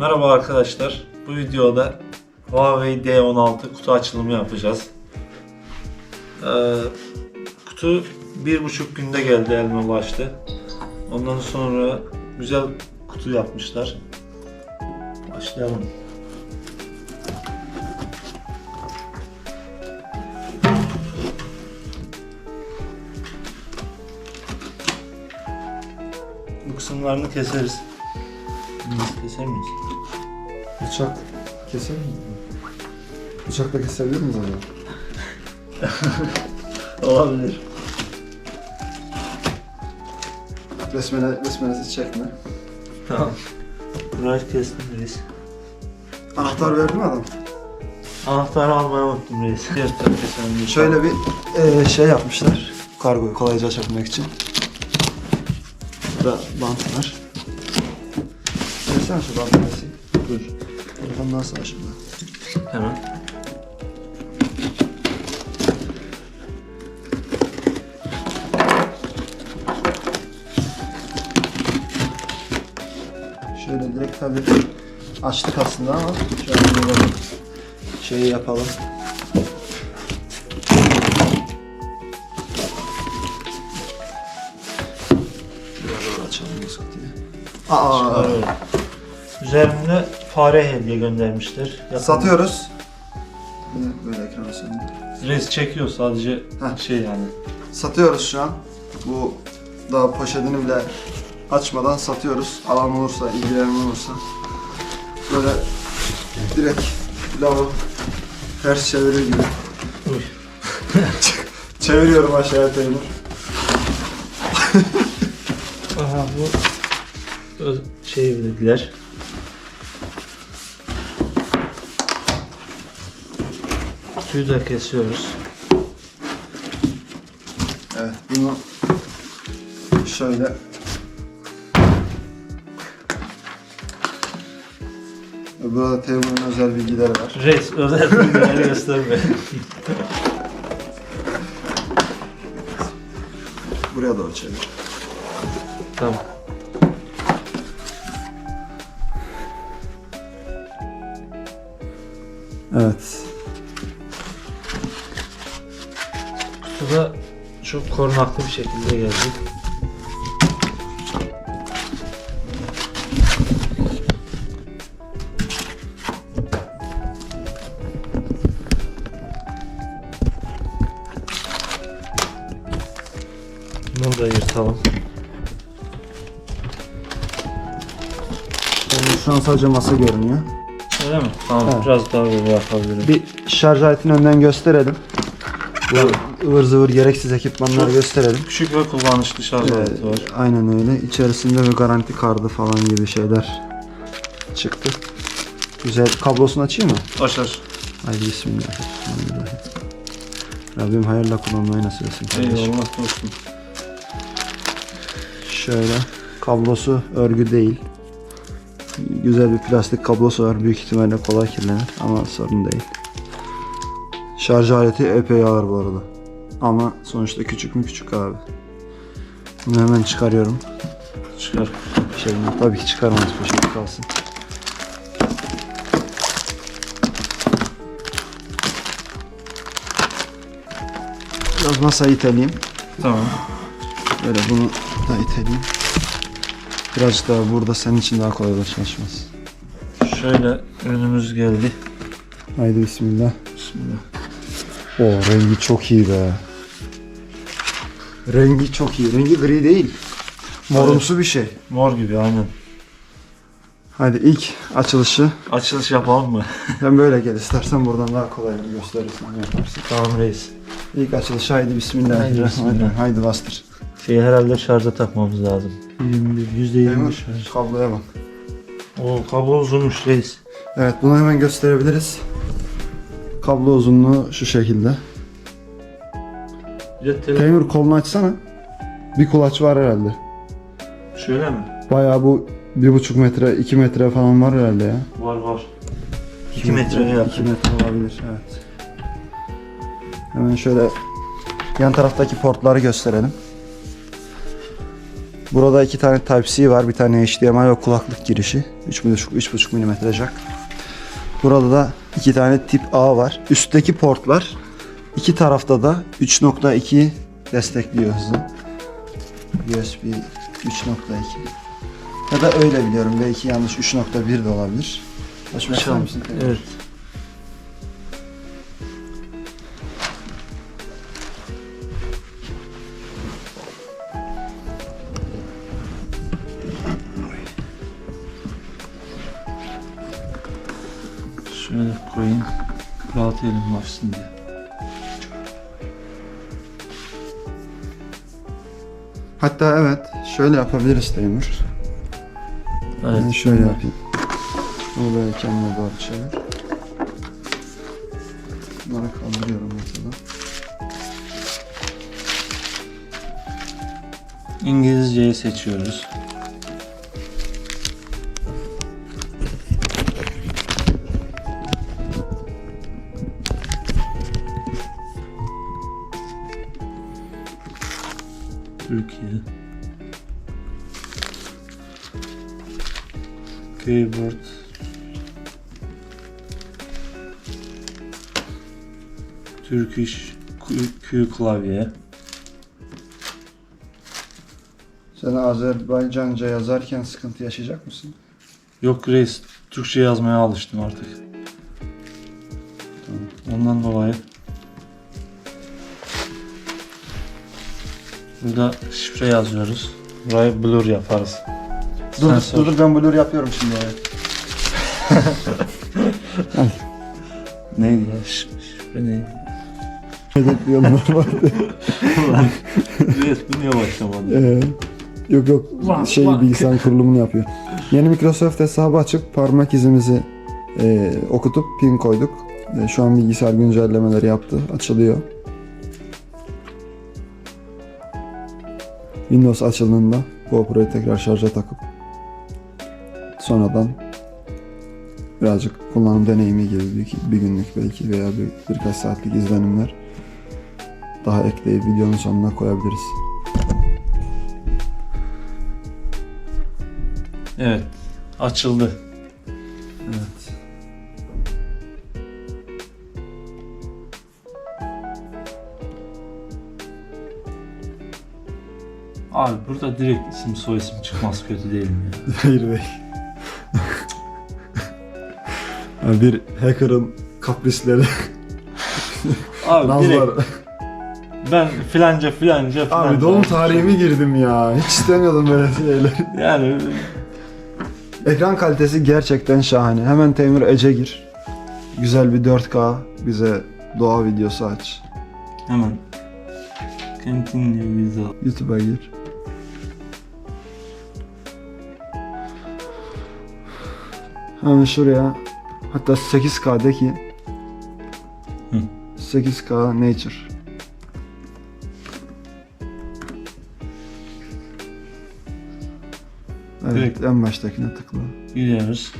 Merhaba arkadaşlar. Bu videoda Huawei D16 kutu açılımı yapacağız. Ee, kutu bir buçuk günde geldi elime ulaştı. Ondan sonra güzel kutu yapmışlar. Başlayalım. Bu kısımlarını keseriz. Biz keser miyiz? Bıçak keser mi? Bıçakla kesebilir miyiz acaba? Olabilir. Besmele, besmelesiz çekme. Tamam. Burayı kestim reis. Anahtar verdi mi adam? Anahtarı almayı unuttum reis. Şöyle bir eee, şey yapmışlar. Kargoyu kolayca açabilmek için. Burada bant var. Versene şu versin. Dur. Buradan nasıl açıldı? Hemen. Şöyle direkt tabii açtık aslında ama şöyle bir şeyi yapalım. Biraz daha açalım nasıl diye. Aa, Çıkarıyorum. Üzerinde fare hediye göndermişler. Yakın- satıyoruz. Böyle, böyle ekran söndü. Reis çekiyor sadece Heh. şey yani. Satıyoruz şu an. Bu daha poşetini bile açmadan satıyoruz. Alan olursa, ilgilenen olursa. Böyle direkt lavı ters çevirir gibi. Uy. Çeviriyorum aşağıya Teymur. Aha bu şey dediler. Kutuyu da kesiyoruz. Evet bunu şöyle Burada Teymur'un özel bilgileri var. Reis özel bilgileri gösterme. Buraya doğru çevir. tamam. Evet. Kutuda çok korunaklı bir şekilde geldi. Bunu da yırtalım. Yani şu an sadece masa görünüyor. Öyle mi? Tamam Evet. biraz daha böyle yapabilirim. Bir şarj aletini önden gösterelim. Bu ıvır zıvır gereksiz ekipmanları Çok- gösterelim. Küçük ve kullanışlı şarj Ee, aleti var. aynen öyle. İçerisinde bir garanti kartı falan gibi şeyler çıktı. Güzel. Kablosunu açayım mı? Aç aç. Haydi bismillahirrahmanirrahim. Rabbim hayırla kullanmayı nasip etsin. Eyvallah olsun. Şöyle. Kablosu örgü değil. Güzel bir plastik kablosu var. Büyük ihtimalle kolay kirlenir ama sorun değil. Şarj aleti epey ağır bu arada. Ama sonuçta küçük mü küçük abi. Bunu hemen çıkarıyorum. Çıkar. Şey, tabii ki çıkarmaz poşet kalsın. Biraz masayı iteleyeyim. Tamam. Böyle bunu da iteleyeyim. Birazcık daha burada senin için daha kolay çalışması. Şöyle ürünümüz geldi. Haydi bismillah. Bismillah. O rengi çok iyi be. Rengi çok iyi. Rengi gri değil. Morumsu bir şey. Mor gibi aynen. Hadi ilk açılışı. Açılış yapalım mı? Ben böyle gel istersen buradan daha kolay gösterirsin. Yaparsın. tamam reis. İlk açılış haydi bismillahirrahmanirrahim. bismillah. Haydi bastır. Şeyi herhalde şarja takmamız lazım. 21, %20 Memur, şarj. kabloya bak. Oo kablo uzunmuş reis. Evet bunu hemen gösterebiliriz. Kablo uzunluğu şu şekilde. Bir de kolunu açsana. Bir kulaç var herhalde. Şöyle mi? Bayağı bu bir buçuk metre, iki metre falan var herhalde ya. Var var. 2 metreye yakın. 2 metre olabilir evet. Hemen şöyle yan taraftaki portları gösterelim. Burada iki tane Type-C var. Bir tane HDMI ve kulaklık girişi. 3.5 3.5 mm jack. Burada da iki tane tip A var. Üstteki portlar iki tarafta da 3.2 destekliyor hızı. USB 3.2 ya da öyle biliyorum. Belki yanlış 3.1 de olabilir. Açmak ister misin? Evet. Şöyle koyayım. Rahat elim açsın diye. Hatta evet şöyle yapabiliriz Teymur. Evet. Ben şöyle yapayım. Bunu böyle kendine doğru çevir. Bunları kaldırıyorum mesela. İngilizceyi seçiyoruz. Türkiye. Keyboard. Turkish Q, Q klavye. Sen Azerbaycanca yazarken sıkıntı yaşayacak mısın? Yok reis, Türkçe yazmaya alıştım artık. Ondan dolayı. Burada şifre yazıyoruz. Burayı blur yaparız. Dur dur, Sensör. dur dur ben blur yapıyorum şimdi evet. Neydi ya? Ş- şifre neydi? Hedefliyorum normalde. reis bu niye başlamadı? Ee, yok yok Lan, şey lan. bilgisayar kurulumunu yapıyor. Yeni Microsoft hesabı açıp parmak izimizi e, okutup pin koyduk. E, şu an bilgisayar güncellemeleri yaptı. Açılıyor. Windows açıldığında GoPro'yu tekrar şarja takıp sonradan birazcık kullanım deneyimi gibi bir, bir günlük belki veya bir, birkaç saatlik izlenimler daha ekleyip videonun sonuna koyabiliriz. Evet. Açıldı. Abi burada direkt isim soy isim çıkması kötü değil mi ya? Hayır bey. Yani bir hacker'ın kaprisleri. Abi direkt ben filanca filanca filanca. Abi doğum tarihimi girdim ya. Hiç istemiyordum böyle şeyler. Yani Ekran kalitesi gerçekten şahane. Hemen Teymur Ece gir. Güzel bir 4K bize doğa videosu aç. hemen Continue video. YouTube'a gir. Hemen şuraya hatta 8K de ki Hı. 8K Nature. Evet Direkt. en baştakine tıkla. Gidiyoruz.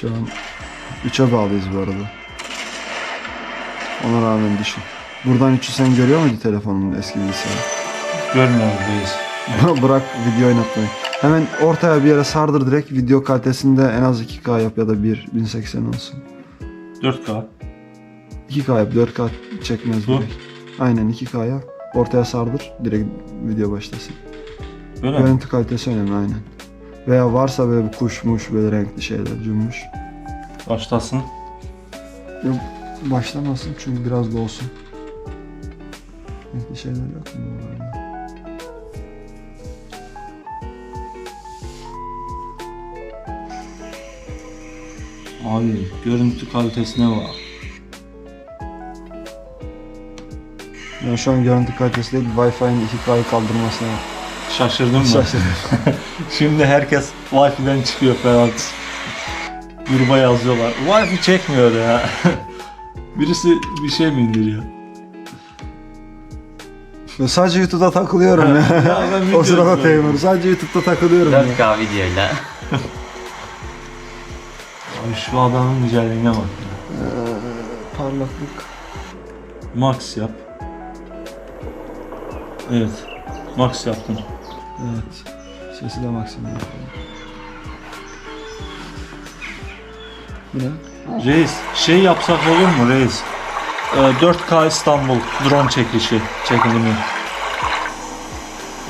Şu an 3'e bağlıyız bu arada. Ona rağmen düşün. Buradan 3'ü sen görüyor muydu telefonun eski bilgisayarı? Görmüyoruz reis. Bırak video oynatmayı. Hemen ortaya bir yere sardır direkt video kalitesinde en az 2K yap ya da 1 1080 olsun. 4K. 2K yap 4K çekmez Bu? direkt. Aynen 2K yap. Ortaya sardır direkt video başlasın. Böyle mi? Görüntü kalitesi önemli aynen. Veya varsa böyle bir kuşmuş böyle renkli şeyler cümbüş. Başlasın. Yok, başlamasın çünkü biraz da olsun. Renkli şeyler yok mu? Abi görüntü kalitesine bak. Yani şu an görüntü kalitesi değil Wi-Fi'nin 2K'yı kaldırmasına Şaşırdın mı? şaşırdım. Şimdi herkes Wi-Fi'den çıkıyor falan. Gruba yazıyorlar. Wi-Fi çekmiyor ya. Birisi bir şey mi indiriyor? Ben sadece YouTube'da takılıyorum ya. Ya o sırada. Teymur. Sadece YouTube'da takılıyorum ya. 4K videoyla. Abi şu adamın güzelliğine bak. ya. Parlaklık. Max yap. Evet. Max yaptım. Evet. Sesi de maksimum. Bu ne? Reis şey yapsak olur mu reis? Ee, 4K İstanbul drone çekişi çekilimi.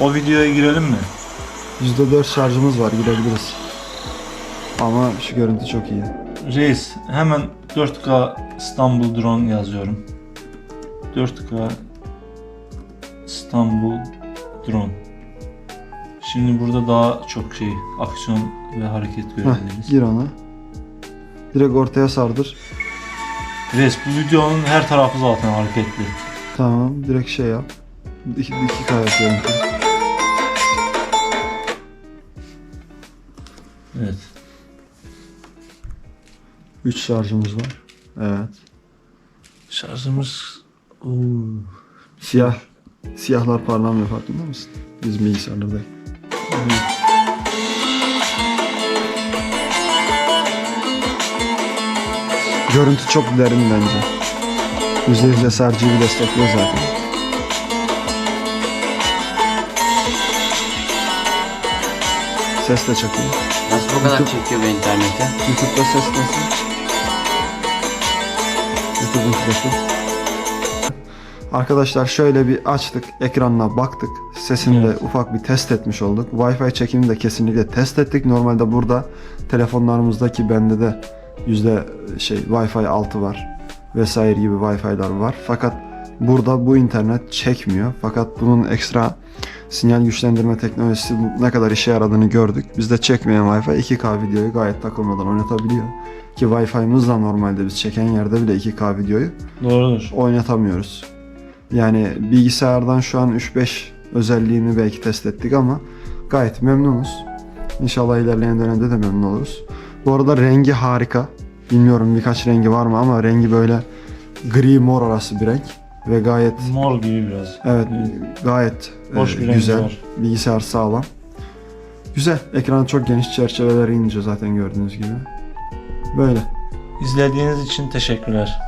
O videoya girelim mi? %4 şarjımız var girebiliriz. Ama şu görüntü çok iyi. Reis hemen 4K İstanbul drone yazıyorum. 4K İstanbul drone. Şimdi burada daha çok şey aksiyon ve hareket Heh, görebiliriz. gir ona. Direkt ortaya sardır. Reis bu videonun her tarafı zaten hareketli. Tamam direkt şey yap. 2 2K yapıyorum. Evet. 3 şarjımız var. Evet. Şarjımız Oo. Siyah. Siyahlar parlamıyor farkında mısın? Biz bilgisayarlardayız. Görüntü çok derin bence. %100 SRG'yi destekliyor zaten. Ses de çok iyi. Nasıl bu kadar çekiyor bu internete? YouTube'da ses nasıl? YouTube'un sesi. Arkadaşlar şöyle bir açtık, ekranına baktık. Sesini de ufak bir test etmiş olduk. Wi-Fi çekimini de kesinlikle test ettik. Normalde burada telefonlarımızdaki bende de yüzde şey Wi-Fi 6 var vesaire gibi Wi-Fi'lar var. Fakat burada bu internet çekmiyor. Fakat bunun ekstra sinyal güçlendirme teknolojisi ne kadar işe yaradığını gördük. Bizde çekmeyen Wi-Fi 2K videoyu gayet takılmadan oynatabiliyor. Ki Wi-Fi'miz da normalde biz çeken yerde bile 2K videoyu Doğrudur. oynatamıyoruz. Yani bilgisayardan şu an 3-5 özelliğini belki test ettik ama gayet memnunuz. İnşallah ilerleyen dönemde de memnun oluruz. Bu arada rengi harika. Bilmiyorum birkaç rengi var mı ama rengi böyle gri mor arası bir renk ve gayet Mor gibi biraz. evet gayet Hoş e, bir rengi güzel. var. Bilgisayar sağlam. Güzel. Ekran çok geniş çerçeveler ince zaten gördüğünüz gibi. Böyle. İzlediğiniz için teşekkürler.